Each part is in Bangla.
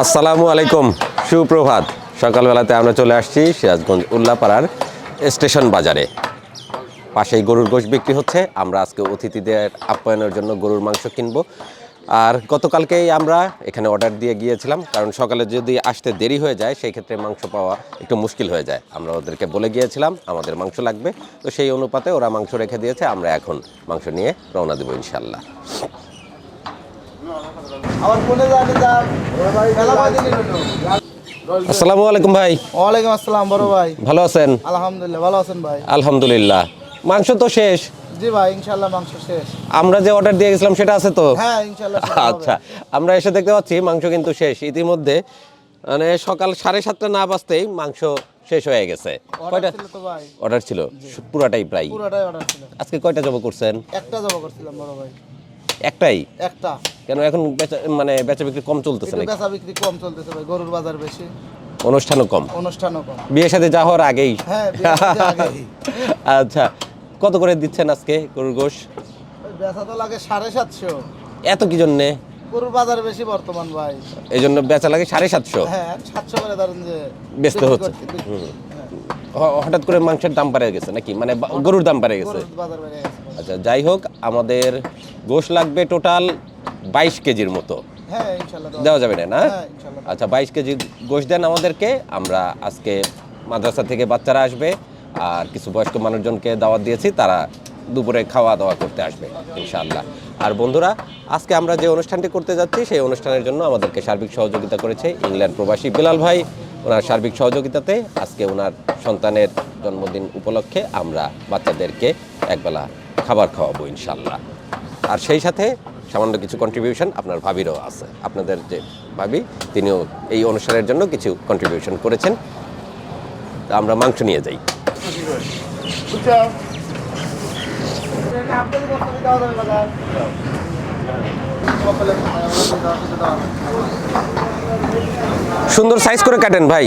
আসসালামু আলাইকুম, সুপ্রভাত। সকালবেলাতে আমরা চলে আসছি সিরাজগঞ্জ উল্লাপাড়ার স্টেশন বাজারে। পাশেই গরুর গোশ বিক্রি হচ্ছে। আমরা আজকে অতিথিদের আপ্যায়নের জন্য গরুর মাংস কিনবো। আর গতকালকেই আমরা এখানে অর্ডার দিয়ে গিয়েছিলাম, কারণ সকালে যদি আসতে দেরি হয়ে যায়, সেই ক্ষেত্রে মাংস পাওয়া একটু মুশকিল হয়ে যায়। আমরা ওদেরকে বলে গিয়েছিলাম, আমাদের মাংস লাগবে। তো সেই অনুপাতে ওরা মাংস রেখে দিয়েছে। আমরা এখন মাংস নিয়ে রওনা দেবো ইনশাল্লাহ আমার ফোনে জানি যা মেলা ভাই দিলি আসসালামু আলাইকুম ভাই। ওয়ালাইকুম আসসালাম বড় ভাই। ভালো আছেন? আলহামদুলিল্লাহ ভালো আছেন ভাই। আলহামদুলিল্লাহ। মাংস তো শেষ? জি ভাই ইনশাল্লাহ মাংস শেষ। আমরা যে অর্ডার দিয়ে গেছিলাম সেটা আছে তো? হ্যাঁ আচ্ছা আমরা এসে দেখতে পাচ্ছি মাংস কিন্তু শেষ। ইতিমধ্যে মানে সকাল সাড়ে সাতটা না বাজতেই মাংস শেষ হয়ে গেছে। কয়টা? অর্ডার ছিল। পুরাটাই প্রায়। পুরোটাই অর্ডার ছিল। আজকে কয়টা জব করছেন? একটা জমা করছিলাম বড় ভাই। একটাই? একটা। কেন এখন বেচা মানে বেচা বিক্রি কম চলতেছে নাকি? বেচা বিক্রি কম চলতেছে ভাই গরুর বাজার বেশি। অনুষ্ঠানও কম? অনুষ্ঠানও কম। বিয়ের সাথে যা হওয়ার আগেই। হ্যাঁ বিয়ের সাথে আগেই। আচ্ছা কত করে দিচ্ছেন আজকে গরুর গোশ? বেচা তো লাগে সাড়ে সাতশো। এত কি জন্যে? গরুর বাজার বেশি বর্তমান ভাই। এই জন্য বেচা লাগে সাড়ে সাতশো? হ্যাঁ সাতশো করে ধরেন যে ব্যস্ত হচ্ছে। হঠাৎ করে মাংসের দাম বেড়ে গেছে নাকি? মানে গরুর দাম বেড়ে গেছে। গরুর বাজার বেড়ে গেছে। আচ্ছা যাই হোক আমাদের গোশ লাগবে টোটাল বাইশ কেজির মতো। হ্যাঁ দেওয়া যাবে না না? হ্যাঁ আচ্ছা বাইশ কেজি গোশ দেন আমাদেরকে আমরা আজকে মাদ্রাসা থেকে বাচ্চারা আসবে আর কিছু বয়স্ক মানুষজনকে দাওয়াত দিয়েছি তারা দুপুরে খাওয়া দাওয়া করতে আসবে ইনশাআল্লাহ। আর বন্ধুরা আজকে আমরা যে অনুষ্ঠানটি করতে যাচ্ছি সেই অনুষ্ঠানের জন্য আমাদেরকে সার্বিক সহযোগিতা করেছে ইংল্যান্ড প্রবাসী বিলাল ভাই। ওনার সার্বিক সহযোগিতাতে আজকে ওনার সন্তানের জন্মদিন উপলক্ষে আমরা বাচ্চাদেরকে একবেলা খাবার খাওয়াবো, ইনশাল্লাহ। আর সেই সাথে সামান্য কিছু কন্ট্রিবিউশন আপনার ভাবিরও আছে। আপনাদের যে ভাবি, তিনিও এই অনুষ্ঠানের জন্য কিছু কন্ট্রিবিউশন করেছেন। তা আমরা মাংস নিয়ে যাই। সুন্দর সাইজ করে কাটেন ভাই।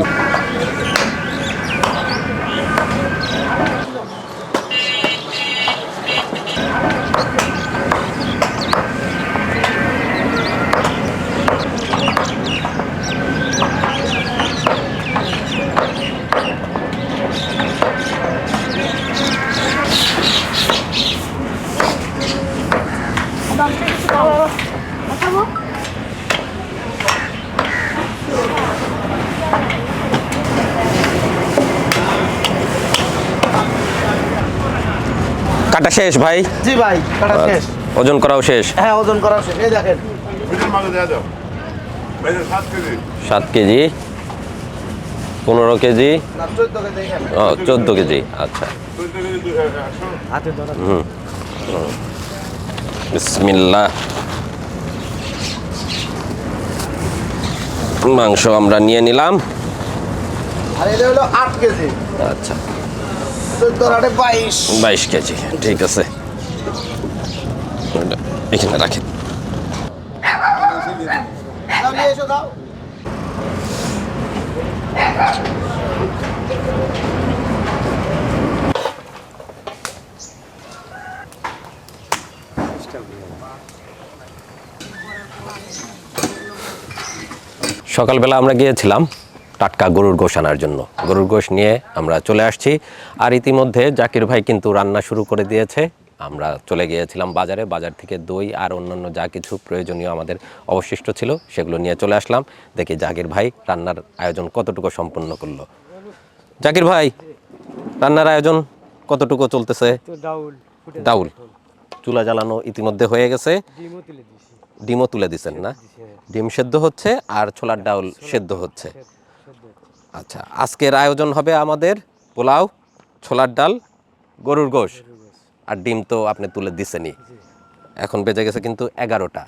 শেষ ভাই? জি ভাই কাটা শেষ। ওজন করাও শেষ। হ্যাঁ ওজন করা শেষ। এই দেখেন। মাঝে দেওয়া যাও ভাইদের সাত কেজি। পনেরো কেজি। না চোদ্দ কেজি এখানে। ও চোদ্দ কেজি। আচ্ছা। ধরা। বিসমিল্লাহ। মাংস আমরা নিয়ে নিলাম। আর এটা হলো আট কেজি। আচ্ছা। বাইশ। কেজি ঠিক আছে। এখানে রাখেন। সকালবেলা আমরা গিয়েছিলাম। টাটকা গরুর গোশ আনার জন্য। গরুর গোশ নিয়ে আমরা চলে আসছি। আর ইতিমধ্যে জাকির ভাই কিন্তু রান্না শুরু করে দিয়েছে। আমরা চলে গিয়েছিলাম বাজারে বাজার থেকে দই আর অন্যান্য যা কিছু প্রয়োজনীয় আমাদের অবশিষ্ট ছিল সেগুলো নিয়ে চলে আসলাম। দেখি জাকির ভাই রান্নার আয়োজন কতটুকু সম্পন্ন করল। জাকির ভাই রান্নার আয়োজন কতটুকু চলতেছে? ডাউল চুলা জ্বালানো ইতিমধ্যে হয়ে গেছে। ডিমও তুলে দিছেন না? ডিম সেদ্ধ হচ্ছে আর ছোলার ডাউল সেদ্ধ হচ্ছে। আচ্ছা আজকের আয়োজন হবে আমাদের পোলাও, ছোলার ডাল, গরুর গোশ। আর ডিম তো আপনি তুলে দিছেনই। এখন বেজে গেছে কিন্তু এগারোটা।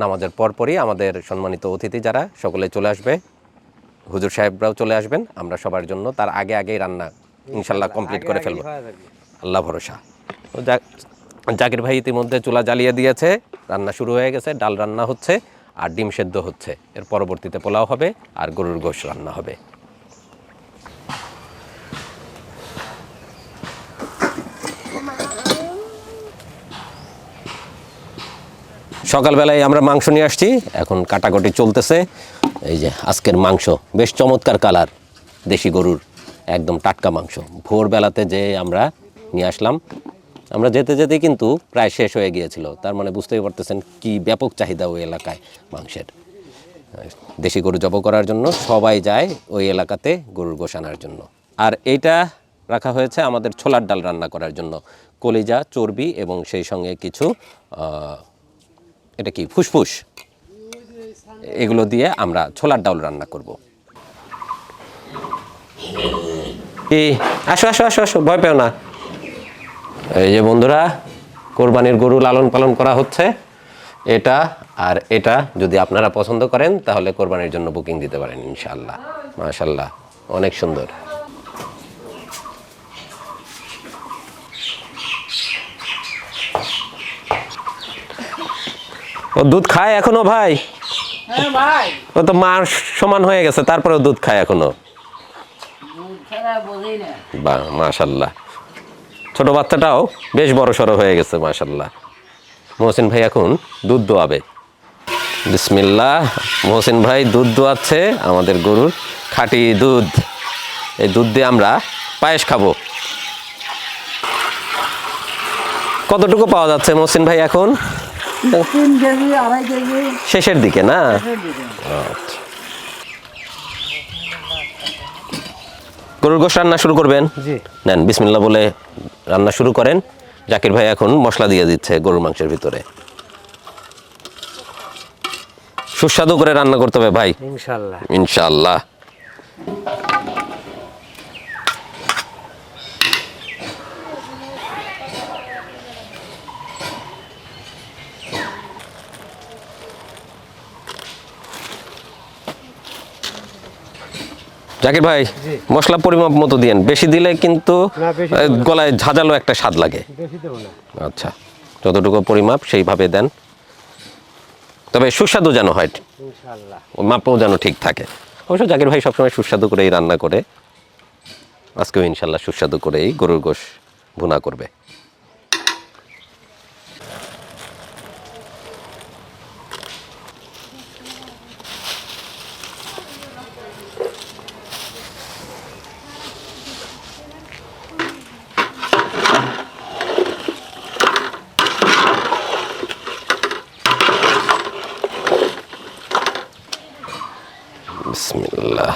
নামাজের পরপরই আমাদের সম্মানিত অতিথি যারা, সকলে চলে আসবে। হুজুর সাহেবরাও চলে আসবেন। আমরা সবার জন্য তার আগে আগেই রান্না ইনশাল্লাহ কমপ্লিট করে ফেলব। আল্লাহ ভরসা। জাকির ভাই ইতিমধ্যে চুলা জ্বালিয়ে দিয়েছে। রান্না শুরু হয়ে গেছে, ডাল রান্না হচ্ছে, আর ডিম সেদ্ধ হচ্ছে। এর পরবর্তীতে পোলাও হবে, আর গরুর গোশ রান্না হবে। সকালবেলায় আমরা মাংস নিয়ে আসছি। এখন কাটাকুটি চলতেছে। এই যে আজকের মাংস, বেশ চমৎকার কালার দেশি গরুর একদম টাটকা মাংস। ভোরবেলাতে যে আমরা নিয়ে আসলাম, আমরা যেতে যেতে কিন্তু প্রায় শেষ হয়ে গিয়েছিল। তার মানে বুঝতেই পারতেছেন কি ব্যাপক চাহিদা ওই এলাকায় মাংসের। দেশি গরু জব করার জন্য সবাই যায় ওই এলাকাতে গরুর গোশ আনার জন্য। আর এইটা রাখা হয়েছে আমাদের ছোলার ডাল রান্না করার জন্য। কলিজা, চর্বি এবং সেই সঙ্গে কিছু এটা কি, ফুসফুস? এগুলো দিয়ে আমরা ছোলার ডাউল রান্না করব। আসো আসো আসো আসো, ভয় পেও না। এই যে বন্ধুরা, কোরবানির গরু লালন পালন করা হচ্ছে। এটা আর এটা যদি আপনারা পছন্দ করেন, তাহলে কোরবানির জন্য বুকিং দিতে পারেন ইনশাল্লাহ মাশাল্লাহ অনেক সুন্দর। ও দুধ খায় এখনও ভাই? হ্যাঁ ও তো মার সমান হয়ে গেছে তারপরে দুধ খায় এখনও। বা মাশাল্লাহ। ছোট বাচ্চাটাও বেশ বড় সড়ো হয়ে গেছে মাশাল্লাহ। মহসিন ভাই এখন দুধ দোয়াবে। বিসমিল্লাহ মহসিন ভাই দুধ দোয়াচ্ছে আমাদের গরুর খাঁটি দুধ। এই দুধ দিয়ে আমরা পায়েস খাব। কতটুকু পাওয়া যাচ্ছে মহসিন ভাই এখন? তিন কেজি আড়াই কেজি। শেষের দিকে না? গরুর গোশ রান্না শুরু করবেন? নেন বিসমিল্লা বলে রান্না শুরু করেন। জাকির ভাই এখন মশলা দিয়ে দিচ্ছে গরুর মাংসের ভিতরে। সুস্বাদু করে রান্না করতে হবে ভাই। ইনশাল্লাহ। ইনশাআল্লাহ জাকির ভাই মশলা পরিমাপ মতো দিয়েন। বেশি দিলে কিন্তু গলায় ঝাঁঝালো একটা স্বাদ লাগে। আচ্ছা যতটুকু পরিমাপ সেইভাবে দেন। তবে সুস্বাদু যেন হয়। মাপও যেন ঠিক থাকে। অবশ্য জাকির ভাই সবসময় সুস্বাদু করেই রান্না করে। আজকেও ইনশাল্লাহ সুস্বাদু করেই গরুর গোশ ভুনা করবে বিসমিল্লাহ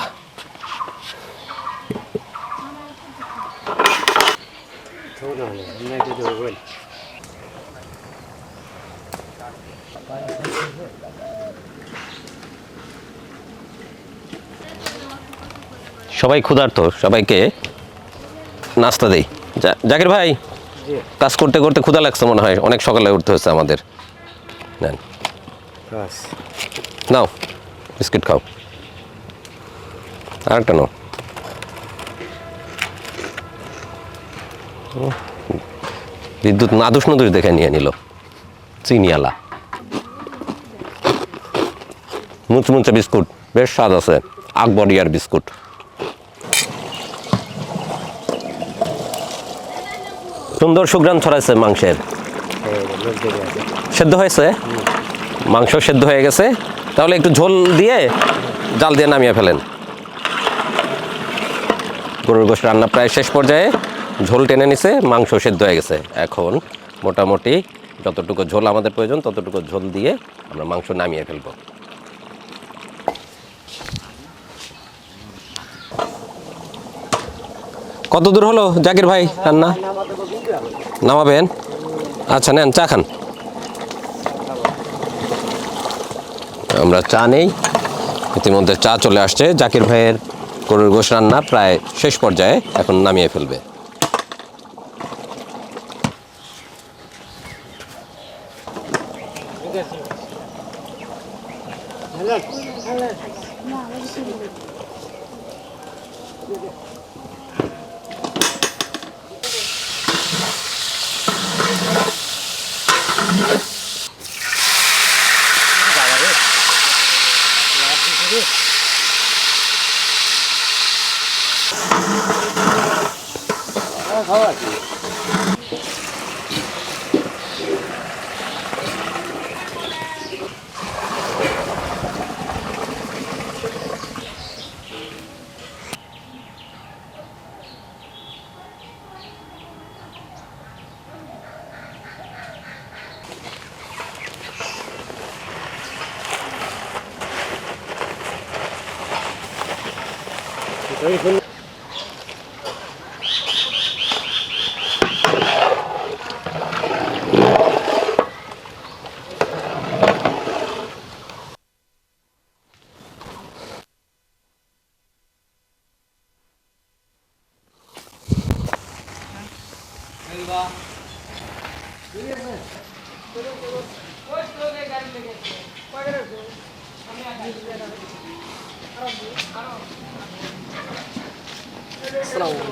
সবাই ক্ষুধার্ত সবাইকে নাস্তা দেই। জাকির ভাই কাজ করতে করতে ক্ষুধা লাগছে মনে হয় অনেক সকালে উঠতে হচ্ছে আমাদের। নেন। নাও বিস্কিট খাও। আর একটা নাও বিদ্যুৎ নাদুস নদুস দেখে নিয়ে নিল। চিনিয়ালা মুচমুচে বিস্কুট বেশ স্বাদ আছে। আকবরিয়ার বিস্কুট। সুন্দর সুগ্রাম ছড়াইছে মাংসের। সেদ্ধ হয়েছে? মাংস সেদ্ধ হয়ে গেছে। তাহলে একটু ঝোল দিয়ে জাল দিয়ে নামিয়ে ফেলেন। গরুর গোশ রান্না প্রায় শেষ পর্যায়ে ঝোল টেনে নিছে, মাংস সেদ্ধ হয়ে গেছে। এখন মোটামুটি যতটুকু ঝোল আমাদের প্রয়োজন, ততটুকু ঝোল দিয়ে আমরা মাংস নামিয়ে ফেলব। কত দূর হলো জাকির ভাই রান্না? নামাবেন? আচ্ছা নেন, চা খান। আমরা চা নেই। ইতিমধ্যে চা চলে আসছে। জাকির ভাইয়ের গরুর গোশ রান্না প্রায় শেষ পর্যায়ে এখন নামিয়ে ফেলবে। ખાવા.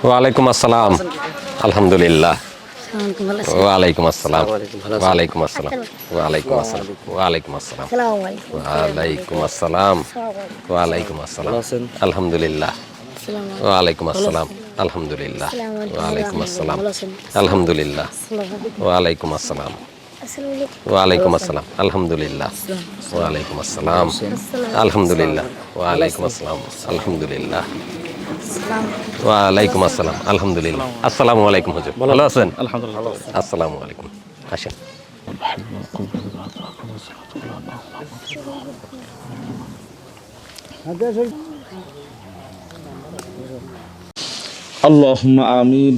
ওয়ালাইকুম আসসালাম আলহামদুলিল্লাহ ওয়ালাইকুম আসসালাম ওয়ালাইকুম আসসালাম ওয়ালাইকুম আসসালাম ওয়ালাইকুম আসসালাম ওয়ালাইকুম আসসালাম ওয়ালাইকুম আসসালাম আলহামদুলিল্লাহ ওয়ালাইকুম আসসালাম আলহামদুলিল্লাহ ওয়ালাইকুম আসসালাম আলহামদুলিল্লাহ ওয়ালাইকুম আসসালাম ওয়ালাইকুম আসসালাম আলহামদুলিল্লাহ ওয়ালাইকুম আসসালাম আলহামদুলিল্লাহ ওয়ালাইকুম আসসালাম আলহামদুলিল্লাহ ওয়ালাইকুম আসসালাম আলহামদুলিল্লাহ আসসালামু আলাইকুম হুজুর ভালো আছেন আলহামদুলিল্লাহ আসসালামু আলাইকুম আসেন اللهم آمين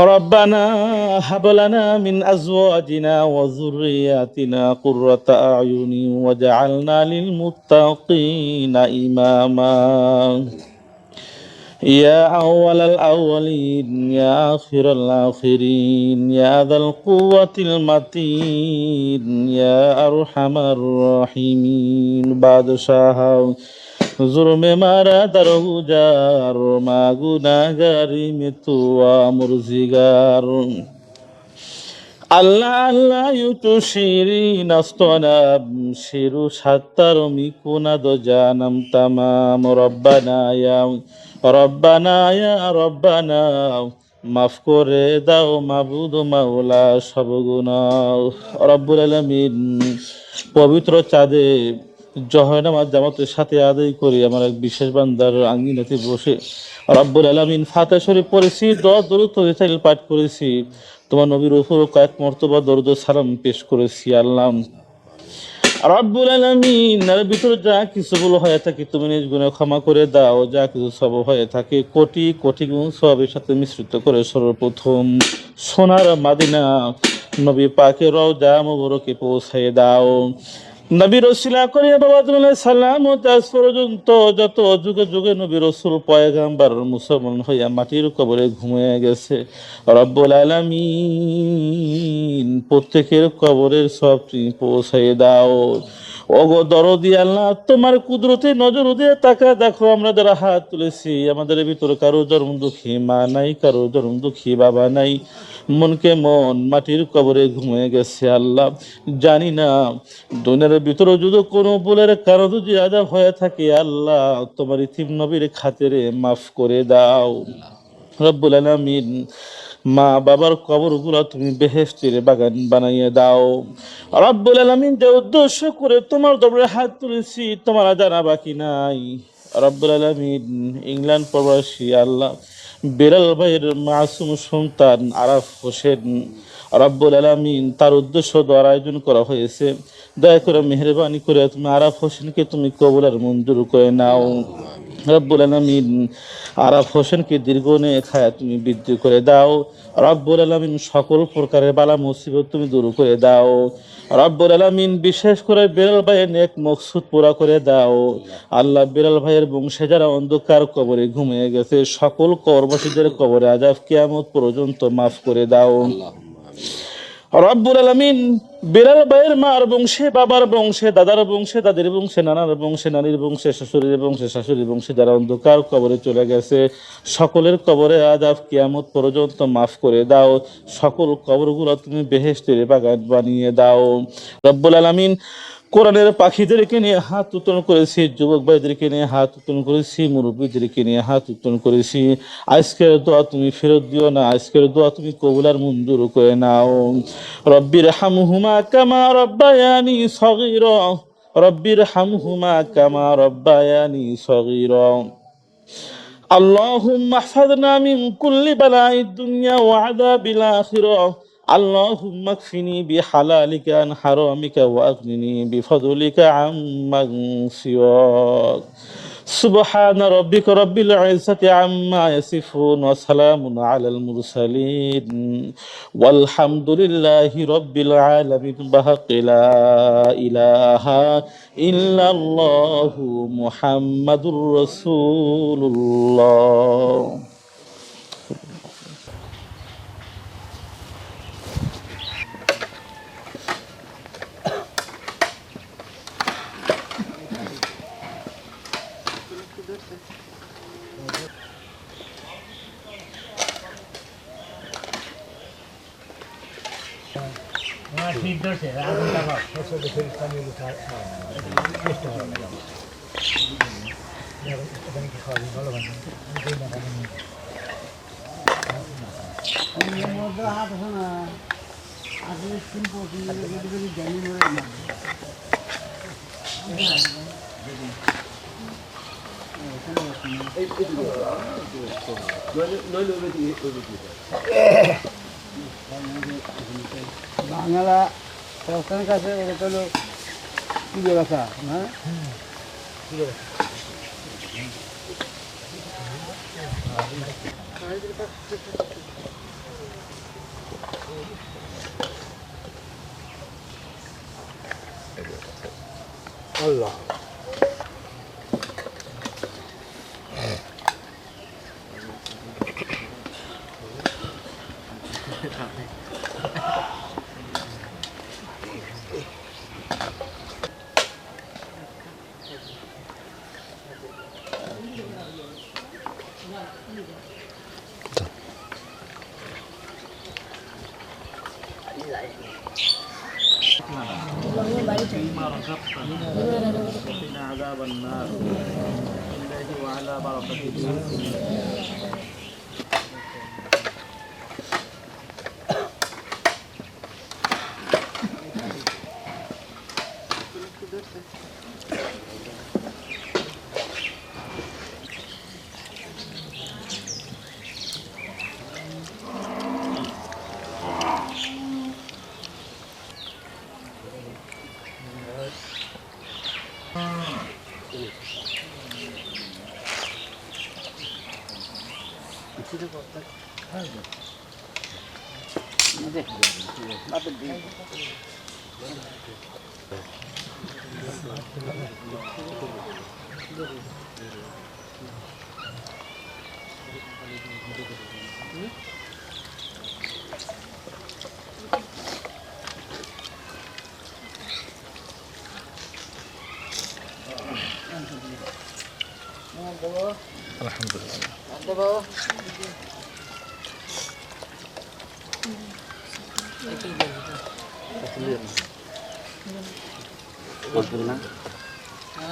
ربنا هب لنا من أزواجنا وذرياتنا قرة أعين وجعلنا للمتقين إماما. يا أول الأولين يا آخر الآخرين يا ذا القوة المتين يا أرحم الراحمين. بعد شاهد জুরমে মারা তার হুজার মা গুনাগারি মৃত্যু মুরজিগার। আল্লাহ আল্লাহ, ইউটু শিরি নাস্তনাম শিরু সাত্তার মিকুনা দো জানাম তামাম। রব্বানা ইয়া, রব্বানা মাফ করে দাও মাবুদ মাওলা সব গুণা রব্বুল আলামিন পবিত্র চাঁদে জহরনামাজ জামাতের সাথে আদায় করি আমার এক বিশেষ বান্দার আঙ্গিনাতে বসে, রব্বুল আলামিন ফাতে শরীফ পড়েছি দশ দরুদ তরিসাইল পাঠ করেছি। তোমার নবীর উপর কয়েক মর্তবা দরুদ সালাম পেশ করেছি, আল্লাহ। রব্বুল আলামিন এর ভিতর যা কিছু ভুল হয়ে থাকে তুমি নিজ গুণে ক্ষমা করে দাও, যা কিছু সব হয়ে থাকে কোটি কোটি গুণ সবের সাথে মিশ্রিত করে সর্বপ্রথম সোনার মাদিনা। নবী পাকে রওজা মুবারকে পৌঁছায় দাও। নবী রসিলা করিয়া বাবা তুমি সালাম ও তাজ পর্যন্ত যত যুগে যুগে নবী রসুল পয়গাম্বার মুসলমান হইয়া মাটির কবরে ঘুমিয়ে গেছে। রব্বুল আলামিন প্রত্যেকের কবরের সব পৌঁছাই দাও। ওগো দরদি আল্লাহ, তোমার কুদরতে নজর দিয়ে তাকা দেখো, আমরা যারা হাত তুলেছি, আমাদের ভিতরে কারও জন্ম দুঃখী মা নাই, কারও জন্ম দুঃখী বাবা নাই। মনকে মন, মাটির কবরে ঘুমিয়ে গেছে আল্লাহ। জানি না, দুনিয়ার ভিতরে যদি কোনো ভুলের কারও যদি আদা হয়ে থাকে আল্লাহ, তোমার ইতিম নবীর খাতেরে মাফ করে দাও। রব্বুল আলামিন মা বাবার কবরগুলো তুমি বেহেস্তের বাগান বানাইয়ে দাও। রব্বুল আলামিন যে উদ্দেশ্য করে তোমার দরবারে হাত তুলেছি, তোমার জানা বাকি নাই। রব্বুল আলামিন ইংল্যান্ড প্রবাসী আল্লাহ বেলাল ভাইয়ের মাসুম সন্তান আরাফ হোসেন, রব্বুল আলামিন তার উদ্দেশ্য দ্বারা আয়োজন করা হয়েছে। দয়া করে মেহরবানি করে তুমি আরাফ হোসেনকে তুমি কবুল আর মঞ্জুর করে নাও। রব্বুল আলামিন, আরাফ হোসেনকে দীর্ঘ নিয়ে খায়া তুমি বৃদ্ধি করে দাও। রব্বুল আলামিন সকল প্রকারের বালা মুসিবত তুমি দূর করে দাও। রব্বুল আলামিন বিশেষ করে বেলাল ভাইয়ের নেক মকসুদ পুরা করে দাও। আল্লাহ বেলাল ভাইয়ের বংশে যারা অন্ধকার কবরে ঘুমিয়ে গেছে, সকল কর্মসীদের কবরে আজাব কিয়ামত পর্যন্ত মাফ করে দাও। রব্বুল আলমিন বিড়াল ভাইয়ের মার বংশে, বাবার বংশে, দাদার বংশে, দাদির বংশে, নানার বংশে, নানির বংশে, শ্বশুরের বংশে, শাশুড়ির বংশে যারা অন্ধকার কবরে চলে গেছে, সকলের কবরে আজ আজাব কিয়ামত পর্যন্ত মাফ করে দাও। সকল কবরগুলো তুমি বেহেস্তের বাগান বানিয়ে দাও। রব্বুল আলামিন কোরআনের পাখিদেরকে নিয়ে হাত উত্তোলন করেছি যুবক ভাইদেরকে নিয়ে হাত উত্তোলন করেছি মুরব্বীদেরকে নিয়ে হাত উত্তোলন করেছি আজকের দোয়া তুমি ফেরত দিও না আজকের দোয়া তুমি কবুলার মঞ্জুর করে নাও রব্বির হামহুমা কামা রব্বায়ানি সগীরা রব্বির হামহুমা কামা রব্বায়ানি সগীরা اللهم احفظنا من كل بلاء الدنيا وعذاب الآخرة اللهم اكفني بحلالك عن حرامك وأغنني بفضلك عمن سواك سبحان ربك رب العزة عما يصفون وسلام على المرسلين والحمد لله رب العالمين بحق لا إله إلا الله محمد رسول الله মধ্যে হাত আছে না আসলে বাংলা সরকারের কাছে ওটা হলো পুজো রাখা না পুজো রাখা Allah.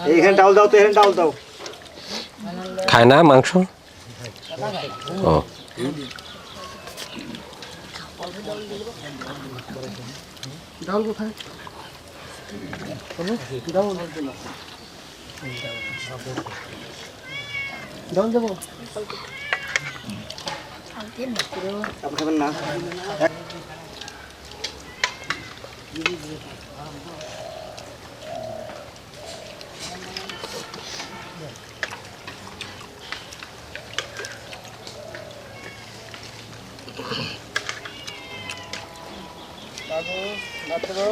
এইখানে ডাউল দাও তো এখানে ডাউল দাও। খায় না মাংস? ও। ডাউল কোথায়? ডাউল ডাউল দেবো আপনি খাবেন না বাবু ভাত দেবো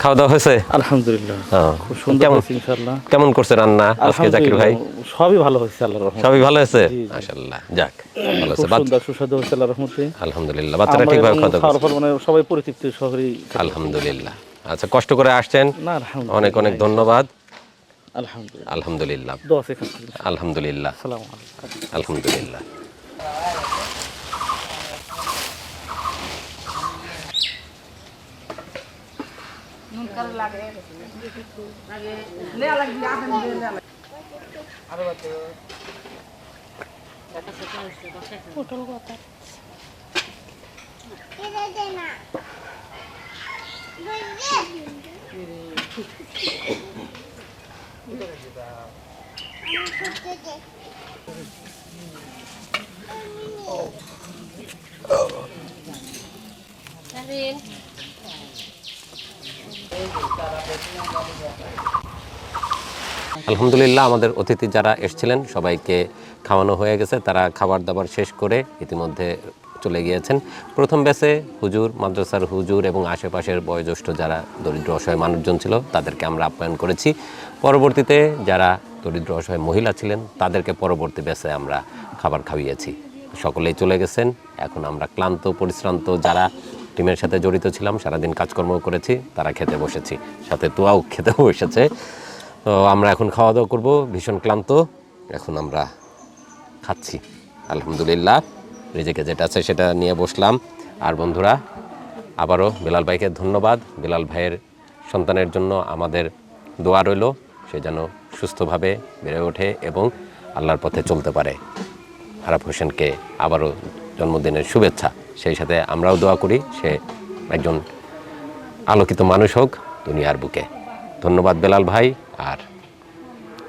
খাওয়া দাওয়া হয়েছে? আলহামদুলিল্লাহ। হ্যাঁ। খুব সুন্দর হয়েছে ইনশাআল্লাহ। কেমন করছে রান্না আজকে জাকির ভাই? সবই ভালো হয়েছে আল্লাহর রহমতে। সবই ভালো হয়েছে? জি, জি। মাশাআল্লাহ যাক ভালো খুব হয়েছে সুস্বাদু হয়েছে আল্লাহর রহমতে। আলহামদুলিল্লাহ বাচ্চারা আমরা ঠিকভাবে এবং খাওয়া দাওয়া করছে? মানে সবাই পরিতৃপ্তি আলহামদুলিল্লাহ। আচ্ছা কষ্ট করে আসছেন? না অনেক অনেক ধন্যবাদ। আলহামদুলিল্লাহ। আলহামদুলিল্লাহ। দোয়া আছে খাচ্ছি আলহামদুলিল্লাহ আসসালামু আলাইকুম আলহামদুলিল্লাহ আলহামদুলিল্লাহ, আমাদের অতিথি যারা এসেছিলেন, সবাইকে খাওয়ানো হয়ে গেছে। তারা খাবার দাবার শেষ করে ইতিমধ্যে চলে গিয়েছেন। প্রথম ব্যাচে হুজুর, মাদ্রাসার হুজুর এবং আশেপাশের বয়োজ্যেষ্ঠ যারা দরিদ্র অসহায় মানুষজন ছিল, তাদেরকে আমরা আপ্যায়ন করেছি। পরবর্তীতে যারা দরিদ্র অসহায় মহিলা ছিলেন, তাদেরকে পরবর্তী ব্যাচে আমরা খাবার খাইয়েছি। সকলেই চলে গেছেন। এখন আমরা ক্লান্ত, পরিশ্রান্ত যারা টিমের সাথে জড়িত ছিলাম, সারাদিন কাজকর্ম করেছি, তারা খেতে বসেছি, সাথে তোয়াও খেতে বসেছে। তো আমরা এখন খাওয়া দাওয়া করব, ভীষণ ক্লান্ত, এখন আমরা খাচ্ছি, আলহামদুলিল্লাহ। নিজেকে যেটা আছে সেটা নিয়ে বসলাম। আর বন্ধুরা, আবারও বেলাল ভাইকে ধন্যবাদ। বেলাল ভাইয়ের সন্তানের জন্য আমাদের দোয়া রইল, সে যেন সুস্থভাবে বেড়ে ওঠে এবং আল্লাহর পথে চলতে পারে। আরাফ হোসেনকে আবারও জন্মদিনের শুভেচ্ছা। সেই সাথে আমরাও দোয়া করি সে একজন আলোকিত মানুষ হোক দুনিয়ার বুকে। ধন্যবাদ বেলাল ভাই, আর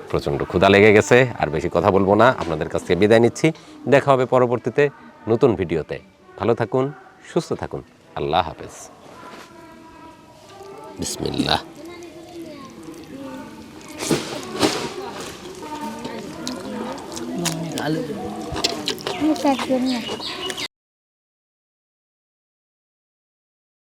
প্রচণ্ড ক্ষুধা লেগে গেছে, আর বেশি কথা বলব না। আপনাদের কাছ থেকে বিদায় নিচ্ছি। দেখা হবে পরবর্তীতে নতুন ভিডিওতে। ভালো থাকুন, সুস্থ থাকুন। আল্লাহ হাফেজ। বিসমিল্লাহ। Bisa.